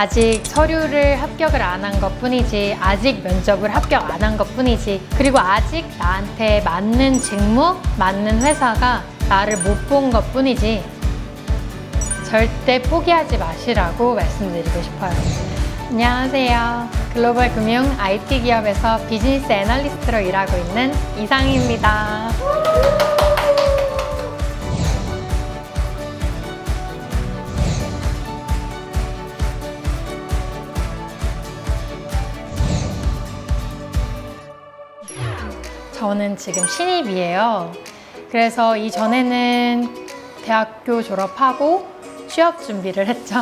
아직 서류를 합격을 안 한 것 뿐이지, 아직 면접을 합격 안 한 것 뿐이지, 그리고 아직 나한테 맞는 직무, 맞는 회사가 나를 못 본 것 뿐이지, 절대 포기하지 마시라고 말씀드리고 싶어요. 안녕하세요. 글로벌 금융 IT 기업에서 비즈니스 애널리스트로 일하고 있는 이상희입니다. 저는 지금 신입이에요. 그래서 이전에는 대학교 졸업하고 취업 준비를 했죠.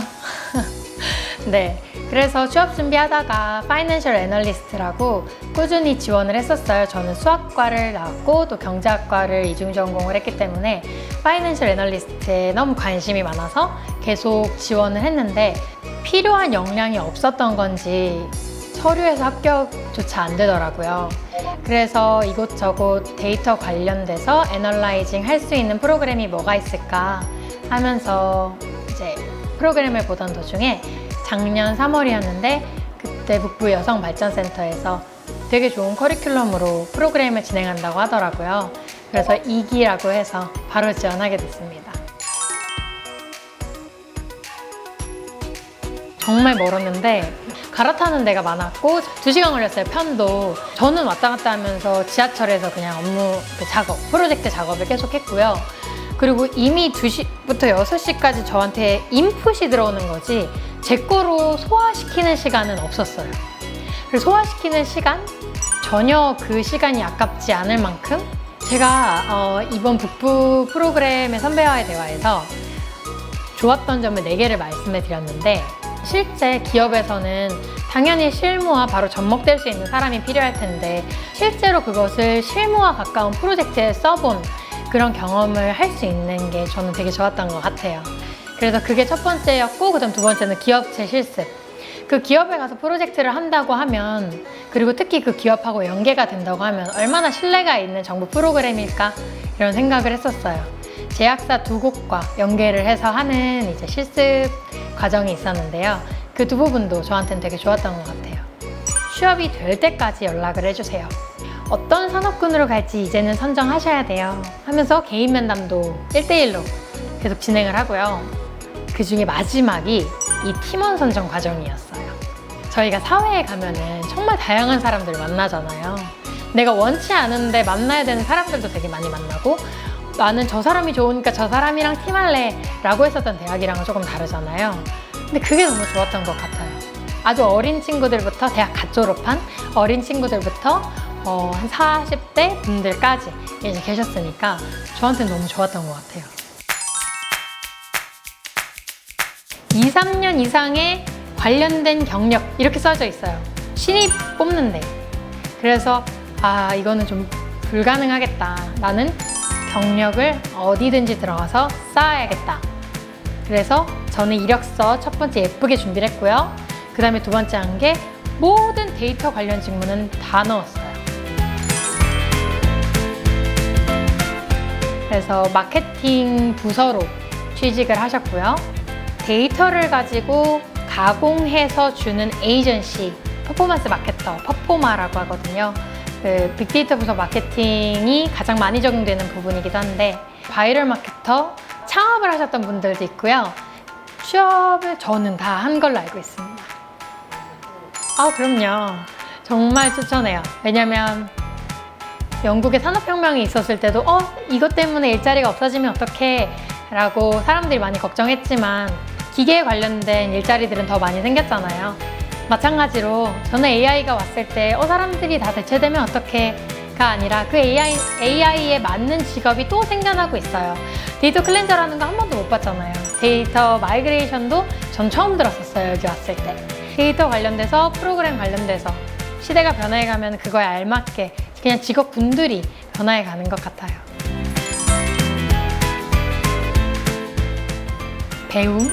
네. 그래서 취업 준비하다가 파이낸셜 애널리스트라고 꾸준히 지원을 했었어요. 저는 수학과를 나왔고 또 경제학과를 이중 전공을 했기 때문에 파이낸셜 애널리스트에 너무 관심이 많아서 계속 지원을 했는데 필요한 역량이 없었던 건지 서류에서 합격 조차 안 되더라고요. 그래서 이곳저곳 데이터 관련돼서 애널라이징 할 수 있는 프로그램이 뭐가 있을까 하면서 이제 프로그램을 보던 도중에 작년 3월이었는데 그때 북부 여성발전센터에서 되게 좋은 커리큘럼으로 프로그램을 진행한다고 하더라고요. 그래서 2기라고 해서 바로 지원하게 됐습니다. 정말 멀었는데 갈아타는 데가 많았고 2시간 걸렸어요 편도. 저는 왔다 갔다 하면서 지하철에서 그냥 업무 그 작업 프로젝트 작업을 계속 했고요. 그리고 이미 2시부터 6시까지 저한테 인풋이 들어오는 거지 제 거로 소화시키는 시간은 없었어요. 그래서 소화시키는 시간 전혀 그 시간이 아깝지 않을 만큼 제가 어, 이번 북부 프로그램의 선배와의 대화에서 좋았던 점을 4개를 말씀해 드렸는데 실제 기업에서는 당연히 실무와 바로 접목될 수 있는 사람이 필요할 텐데 실제로 그것을 실무와 가까운 프로젝트에 써본 그런 경험을 할 수 있는 게 저는 되게 좋았던 것 같아요. 그래서 그게 첫 번째였고 그다음 두 번째는 기업체 실습. 그 기업에 가서 프로젝트를 한다고 하면 그리고 특히 그 기업하고 연계가 된다고 하면 얼마나 신뢰가 있는 정부 프로그램일까 이런 생각을 했었어요. 제약사 두 곳과 연계를 해서 하는 이제 실습 과정이 있었는데요. 그 두 부분도 저한테는 되게 좋았던 것 같아요. 취업이 될 때까지 연락을 해주세요. 어떤 산업군으로 갈지 이제는 선정하셔야 돼요. 하면서 개인 면담도 1대1로 계속 진행을 하고요. 그 중에 마지막이 이 팀원 선정 과정이었어요. 저희가 사회에 가면은 정말 다양한 사람들을 만나잖아요. 내가 원치 않은데 만나야 되는 사람들도 되게 많이 만나고 나는 저 사람이 좋으니까 저 사람이랑 팀할래 라고 했었던 대학이랑은 조금 다르잖아요. 근데 그게 너무 좋았던 것 같아요. 아주 어린 친구들부터 대학 갓 졸업한 어린 친구들부터 어, 한 40대 분들까지 이제 계셨으니까 저한테는 너무 좋았던 것 같아요. 2, 3년 이상의 관련된 경력 이렇게 써져 있어요. 신입 뽑는데. 그래서 아 이거는 좀 불가능하겠다. 나는 경력을 어디든지 들어가서 쌓아야겠다. 그래서 저는 이력서 첫 번째 예쁘게 준비를 했고요. 그 다음에 두 번째 한 게 모든 데이터 관련 직무는 다 넣었어요. 그래서 마케팅 부서로 취직을 하셨고요. 데이터를 가지고 가공해서 주는 에이전시, 퍼포먼스 마케터, 퍼포마라고 하거든요. 그 빅데이터 부서 마케팅이 가장 많이 적용되는 부분이기도 한데 바이럴 마케터 창업을 하셨던 분들도 있고요. 취업을 저는 다 한 걸로 알고 있습니다. 아, 그럼요. 정말 추천해요. 왜냐면 영국의 산업혁명이 있었을 때도 어, 이것 때문에 일자리가 없어지면 어떡해 라고 사람들이 많이 걱정했지만 기계에 관련된 일자리들은 더 많이 생겼잖아요. 마찬가지로 저는 AI가 왔을 때 어, 사람들이 다 대체되면 어떡해가 아니라 그 AI, AI에 맞는 직업이 또 생겨나고 있어요. 데이터 클렌저라는 거 한 번도 못 봤잖아요. 데이터 마이그레이션도 전 처음 들었었어요. 여기 왔을 때. 데이터 관련돼서 프로그램 관련돼서 시대가 변해가면 그거에 알맞게 그냥 직업군들이 변화해 가는 것 같아요. 배움?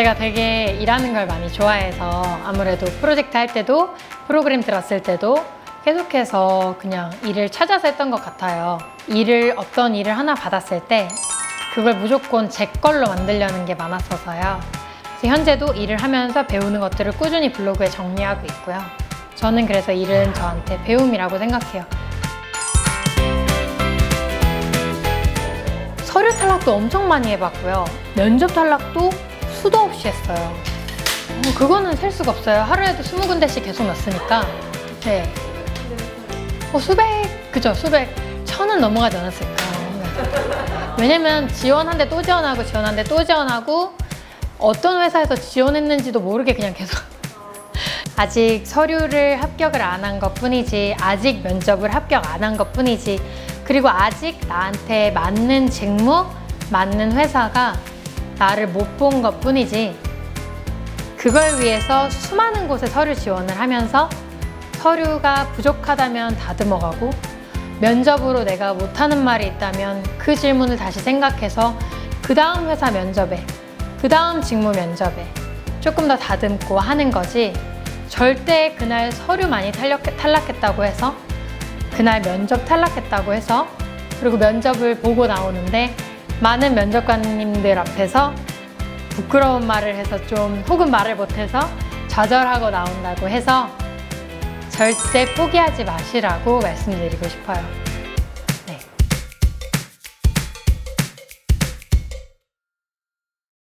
제가 되게 일하는 걸 많이 좋아해서 아무래도 프로젝트 할 때도 프로그램 들었을 때도 계속해서 그냥 일을 찾아서 했던 것 같아요. 일을, 어떤 일을 하나 받았을 때 그걸 무조건 제 걸로 만들려는 게 많았어서요. 그래서 현재도 일을 하면서 배우는 것들을 꾸준히 블로그에 정리하고 있고요. 저는 그래서 일은 저한테 배움이라고 생각해요. 서류 탈락도 엄청 많이 해봤고요. 면접 탈락도 수도 없이 했어요. 어, 그거는 셀 수가 없어요. 하루에도 스무 군데씩 계속 넣었으니까. 네. 어, 수백, 그죠? 수백, 천은 넘어가지 않았을까. 네. 왜냐면 지원한데 또 지원하고 지원한데 또 지원하고 어떤 회사에서 지원했는지도 모르게 그냥 계속 아직 서류를 합격을 안 한 것 뿐이지 아직 면접을 합격 안 한 것 뿐이지 그리고 아직 나한테 맞는 직무 맞는 회사가 나를 못 본 것 뿐이지. 그걸 위해서 수많은 곳에 서류 지원을 하면서 서류가 부족하다면 다듬어가고 면접으로 내가 못하는 말이 있다면 그 질문을 다시 생각해서 그 다음 회사 면접에 그 다음 직무 면접에 조금 더 다듬고 하는 거지. 절대 그날 서류 많이 탈락, 탈락했다고 해서 그날 면접 탈락했다고 해서 그리고 면접을 보고 나오는데 많은 면접관님들 앞에서 부끄러운 말을 해서 좀 혹은 말을 못해서 좌절하고 나온다고 해서 절대 포기하지 마시라고 말씀드리고 싶어요.